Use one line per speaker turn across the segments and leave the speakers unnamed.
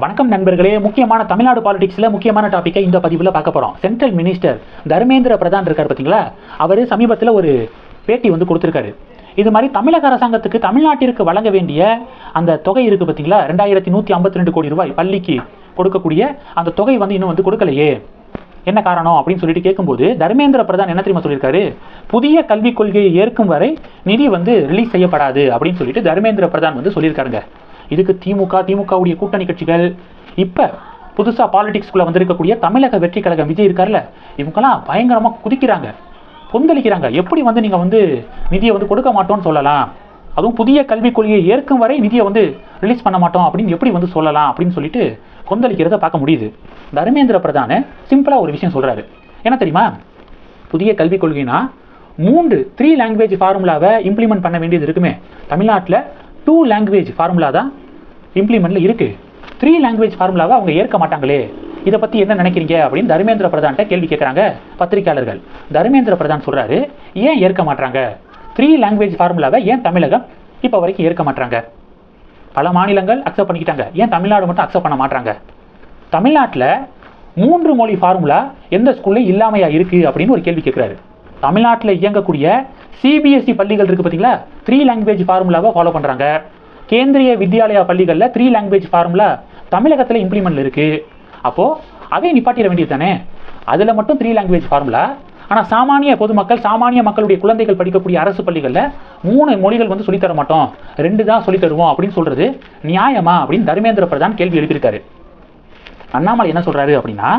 வணக்கம் நண்பர்களே. முக்கியமான தமிழ்நாடு பாலிடிக்ஸில் முக்கியமான டாப்பிக்கை இந்த பதிவில் பார்க்க போகிறோம் சென்ட்ரல் மினிஸ்டர் தர்மேந்திர பிரதான் இருக்கார் பார்த்தீங்களா அவர் சமீபத்தில் ஒரு பேட்டி வந்து கொடுத்துருக்காரு. இது மாதிரி தமிழக அரசாங்கத்துக்கு தமிழ்நாட்டிற்கு வழங்க வேண்டிய அந்த தொகை இருக்குது பார்த்தீங்களா ரெண்டாயிரத்தி நூற்றி ஐம்பத்தி ரெண்டு கோடி ரூபாய் பள்ளிக்கு கொடுக்கக்கூடிய அந்த தொகை வந்து இன்னும் வந்து கொடுக்கலையே. என்ன காரணம் அப்படின்னு சொல்லிட்டு கேட்கும்போது தர்மேந்திர பிரதான் என்ன தெரியுமா சொல்லியிருக்காரு? புதிய கல்விக் கொள்கையை ஏற்கும் வரை நிதி வந்து ரிலீஸ் செய்யப்படாது அப்படின்னு சொல்லிட்டு தர்மேந்திர பிரதான் வந்து சொல்லியிருக்காருங்க. இதுக்கு திமுக திமுகவுடைய கூட்டணி கட்சிகள் இப்போ புதுசாக பாலிடிக்ஸ்குள்ளே வந்திருக்கக்கூடிய தமிழக வெற்றி கழகம் விஜய் இருக்கார்ல இவங்கெல்லாம் பயங்கரமாக குதிக்கிறாங்க கொந்தளிக்கிறாங்க. எப்படி வந்து நீங்கள் வந்து நிதியை வந்து கொடுக்க மாட்டோம்னு சொல்லலாம்? அதுவும் புதிய கல்விக் கொள்கையை ஏற்கும் வரை நிதியை வந்து ரிலீஸ் பண்ண மாட்டோம் அப்படின்னு எப்படி வந்து சொல்லலாம் அப்படின்னு சொல்லிட்டு கொந்தளிக்கிறத பார்க்க முடியுது. தர்மேந்திர பிரதான சிம்பிளாக ஒரு விஷயம் சொல்கிறாரு என்ன தெரியுமா? புதிய கல்விக் கொள்கைனா மூன்று த்ரீ லாங்குவேஜ் ஃபார்முலாவை இம்ப்ளிமெண்ட் பண்ண வேண்டியது இருக்குமே. தமிழ்நாட்டில் டூ லாங்குவேஜ் ஃபார்முலா தான் இம்ப்ளிமெண்ட்டில் இருக்குது த்ரீ லாங்குவேஜ் ஃபார்முலாவை அவங்க ஏற்க மாட்டாங்களே. இதை பற்றி என்ன நினைக்கிறீங்க அப்படின்னு தர்மேந்திர பிரதான்கிட்ட கேள்வி கேட்குறாங்க பத்திரிக்கையாளர்கள். தர்மேந்திர பிரதான் சொல்கிறாரு ஏன் ஏற்க மாட்டாங்க த்ரீ லாங்குவேஜ் ஃபார்முலாவை ஏன் தமிழகம் இப்போ வரைக்கும் ஏற்க மாட்டாங்க பல மாநிலங்கள் அக்செப்ட் பண்ணிக்கிட்டாங்க. ஏன் தமிழ்நாடு மட்டும் அக்செப்ட் பண்ண மாட்டாங்க தமிழ்நாட்டில் மூன்று மொழி ஃபார்முலா எந்த ஸ்கூல்லையும் இல்லாமையா இருக்குது அப்படின்னு ஒரு கேள்வி கேட்குறாரு தமிழ்நாட்டில் இயங்கக்கூடிய சிபிஎஸ்சி பள்ளிகள் இருக்குது பார்த்தீங்களா த்ரீ லாங்குவேஜ் ஃபார்முலாவை ஃபாலோ பண்ணுறாங்க கேந்திரிய வித்யாலயா பள்ளிகளில் த்ரீ லாங்குவேஜ் ஃபார்முலா தமிழகத்தில் இம்ப்ளிமெண்ட்டில் இருக்குது அப்போது அதை நிப்பாட்டிட வேண்டியது தானே அதில் மட்டும் த்ரீ லாங்குவேஜ் ஃபார்முலா ஆனால் சாமானிய பொதுமக்கள் சாமானிய மக்களுடைய குழந்தைகள் படிக்கக்கூடிய அரசு பள்ளிகளில் மூணு மொழிகள் வந்து சொல்லித்தர மாட்டோம். ரெண்டு தான் சொல்லித் தருவோம் அப்படின்னு சொல்கிறது நியாயமா அப்படின்னு தர்மேந்திர பிரதான் கேள்வி எழுப்பியிருக்காரு. அண்ணாமலை என்ன சொல்கிறாரு அப்படின்னா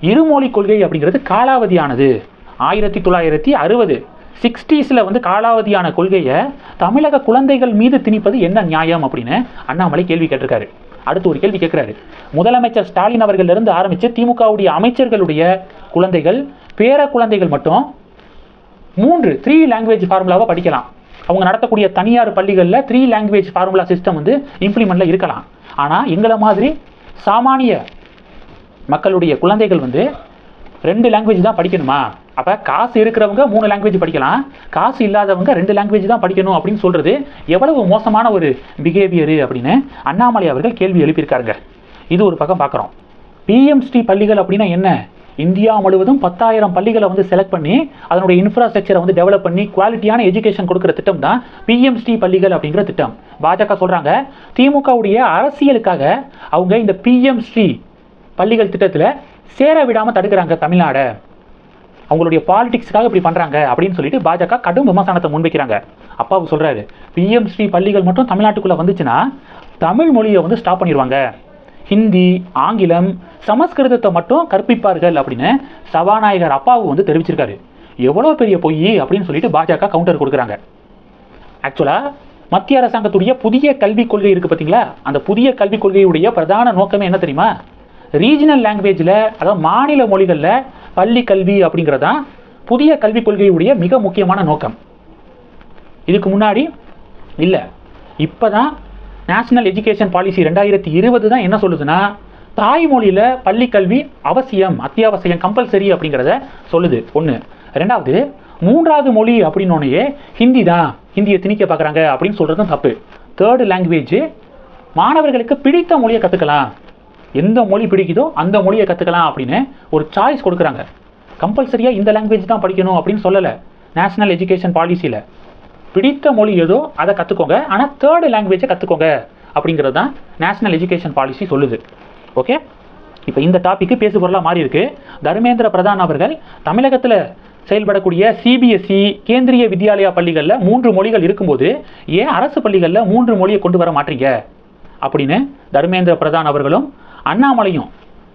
இருமொழி கொள்கை அப்படிங்கிறது காலாவதியானது. ஆயிரத்தி தொள்ளாயிரத்தி அறுபது சிக்ஸ்டீஸில் வந்து காலாவதியான கொள்கையை தமிழக குழந்தைகள் மீது திணிப்பது என்ன நியாயம் அப்படின்னு அண்ணாமலை கேள்வி கேட்டிருக்காரு. அடுத்து ஒரு கேள்வி கேட்குறாரு. முதலமைச்சர் ஸ்டாலின் அவர்களிலிருந்து ஆரம்பித்து திமுகவுடைய அமைச்சர்களுடைய குழந்தைகள் பேர குழந்தைகள் மட்டும் மூன்று த்ரீ லாங்குவேஜ் ஃபார்முலாவை படிக்கலாம். அவங்க நடத்தக்கூடிய தனியார் பள்ளிகளில் த்ரீ லாங்குவேஜ் ஃபார்முலா சிஸ்டம் வந்து இம்ப்ளிமெண்ட்டில் இருக்கலாம். ஆனால் எங்களை மாதிரி சாமானிய மக்களுடைய குழந்தைகள் வந்து ரெண்டு லாங்குவேஜ் தான் படிக்கணுமா? அப்போ காசு இருக்கிறவங்க மூணு லாங்குவேஜ் படிக்கலாம். காசு இல்லாதவங்க ரெண்டு லாங்குவேஜ் தான் படிக்கணும் அப்படின்னு சொல்கிறது எவ்வளவு மோசமான ஒரு பிஹேவியரு அப்படின்னு அண்ணாமலை அவர்கள் கேள்வி எழுப்பியிருக்காருங்க. இது ஒரு பக்கம் பார்க்குறோம். பிஎம்ஸ்டி பள்ளிகள் அப்படின்னா என்ன? இந்தியா முழுவதும் பத்தாயிரம் பள்ளிகளை வந்து செலக்ட் பண்ணி அதனுடைய இன்ஃப்ராஸ்ட்ரக்சரை வந்து டெவலப் பண்ணி குவாலிட்டியான எஜுகேஷன் கொடுக்குற திட்டம் தான் பிஎம்ஸ்டி பள்ளிகள் அப்படிங்கிற திட்டம். பாஜக சொல்கிறாங்க திமுகவுடைய அரசியலுக்காக அவங்க இந்த பிஎம்ஸ்டி பள்ளிகள் திட்டத்தில் சேர விடாமல் தடுக்கிறாங்க தமிழ்நாடை. அவங்களுடைய பாலிடிக்ஸ்க்காக இப்படி பண்ணுறாங்க அப்படின்னு சொல்லிட்டு பாஜக கடும் விமர்சனத்தை முன்வைக்கிறாங்க. அப்பாவு சொல்கிறாரு ஸ்ரீ பள்ளிகள் மட்டும் தமிழ்நாட்டுக்குள்ளே வந்துச்சுன்னா தமிழ் மொழியை வந்து ஸ்டாப் பண்ணிடுவாங்க ஹிந்தி ஆங்கிலம் சமஸ்கிருதத்தை மட்டும் கற்பிப்பார்கள் அப்படின்னு சபாநாயகர் அப்பாவு வந்து தெரிவிச்சிருக்காரு. எவ்வளோ பெரிய பொய் அப்படின்னு சொல்லிட்டு பாஜக கவுண்டர் கொடுக்குறாங்க. ஆக்சுவலாக மத்திய அரசாங்கத்துடைய புதிய கல்விக் கொள்கை இருக்குது பார்த்தீங்களா அந்த புதிய கல்விக் கொள்கையுடைய பிரதான நோக்கமே என்ன தெரியுமா? ரீஜனல் லாங்குவேஜில் அதாவது மாநில மொழிகளில் பள்ளி கல்வி அப்படிங்கிறதான் புதிய கல்விக் கொள்கையுடைய மிக முக்கியமான நோக்கம். இதுக்கு முன்னாடி இல்லை. இப்போ தான் நேஷ்னல் எஜுகேஷன் பாலிசி ரெண்டாயிரத்தி இருபது தான் என்ன சொல்லுதுன்னா தாய்மொழியில் பள்ளி கல்வி அவசியம் அத்தியாவசியம் கம்பல்சரி அப்படிங்கிறத சொல்லுது. ஒன்று ரெண்டாவது மூன்றாவது மொழி அப்படின்னோடனே ஹிந்தி தான். ஹிந்தியை திணிக்க பார்க்குறாங்க அப்படின்னு சொல்கிறதும் தப்பு. தேர்டு லாங்குவேஜ் மாணவர்களுக்கு பிடித்த மொழியை கற்றுக்கலாம் எந்த மொழி பிடிக்குதோ அந்த மொழியை கற்றுக்கலாம் அப்படின்னு ஒரு சாய்ஸ் கொடுக்குறாங்க. கம்பல்சரியாக இந்த லாங்குவேஜ் தான் படிக்கணும் அப்படின்னு சொல்லலை. நேஷனல் எஜுகேஷன் பாலிசியில் பிடித்த மொழி ஏதோ அதை கற்றுக்கோங்க ஆனால் தேர்டு லாங்குவேஜை கற்றுக்கோங்க அப்படிங்கிறது தான் நேஷனல் எஜுகேஷன் பாலிசி சொல்லுது. ஓகே இப்போ இந்த டாபிக்கு பேசு பொருளாக மாறி இருக்கு. தர்மேந்திர பிரதான் அவர்கள் தமிழகத்தில் செயல்படக்கூடிய சிபிஎஸ்இ கேந்திரிய வித்யாலயா பள்ளிகளில் மூன்று மொழிகள் இருக்கும்போது ஏன் அரசு பள்ளிகளில் மூன்று மொழியை கொண்டு வர மாட்டீங்க? அப்படின்னு தர்மேந்திர பிரதான் அவர்களும் அண்ணாமலையும்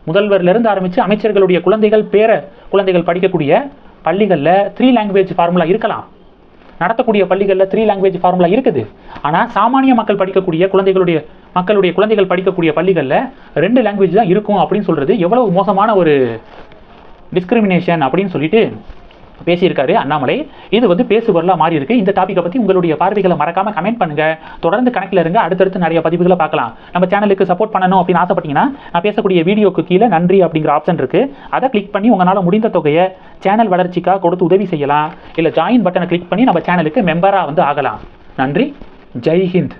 முதல்வரிலிருந்து ஆரம்பித்து அமைச்சர்களுடைய குழந்தைகள் பேர குழந்தைகள் படிக்கக்கூடிய பள்ளிகளில் த்ரீ லாங்குவேஜ் ஃபார்முலா இருக்கலாம். நடத்தக்கூடிய பள்ளிகளில் த்ரீ லாங்குவேஜ் ஃபார்முலா இருக்குது. ஆனால் சாமானிய மக்கள் படிக்கக்கூடிய குழந்தைகளுடைய மக்களுடைய குழந்தைகள் படிக்கக்கூடிய பள்ளிகளில் ரெண்டு லாங்குவேஜ் தான் இருக்கும் அப்படின்னு சொல்கிறது எவ்வளவு மோசமான ஒரு டிஸ்கிரிமினேஷன் அப்படின்னு சொல்லிட்டு பேசியிருக்காரு அண்ணாமலை. இது வந்து பேசுபொருளாக மாறி இருக்கு இந்த டாப்பிக்கை பற்றி உங்களுடைய பார்வைகளை மறக்காம கமெண்ட் பண்ணுங்க. தொடர்ந்து கணக்கில் இருங்க. அடுத்தடுத்து நிறைய பதிவுகளை பார்க்கலாம். நம்ம சேனலுக்கு சப்போர்ட் பண்ணணும் அப்படின்னு ஆசைப்பட்டீங்கன்னா நான் பேசக்கூடிய வீடியோக்கு கீழே நன்றி அப்படிங்கிற ஆப்ஷன் இருக்கு. அதை கிளிக் பண்ணி உங்களால் முடிந்த தொகையை சேனல் வளர்ச்சிக்காக கொடுத்து உதவி செய்யலாம். இல்லை ஜாயின் பட்டனை கிளிக் பண்ணி நம்ம சேனலுக்கு மெம்பராக வந்து ஆகலாம். நன்றி. ஜெய் ஹிந்த்.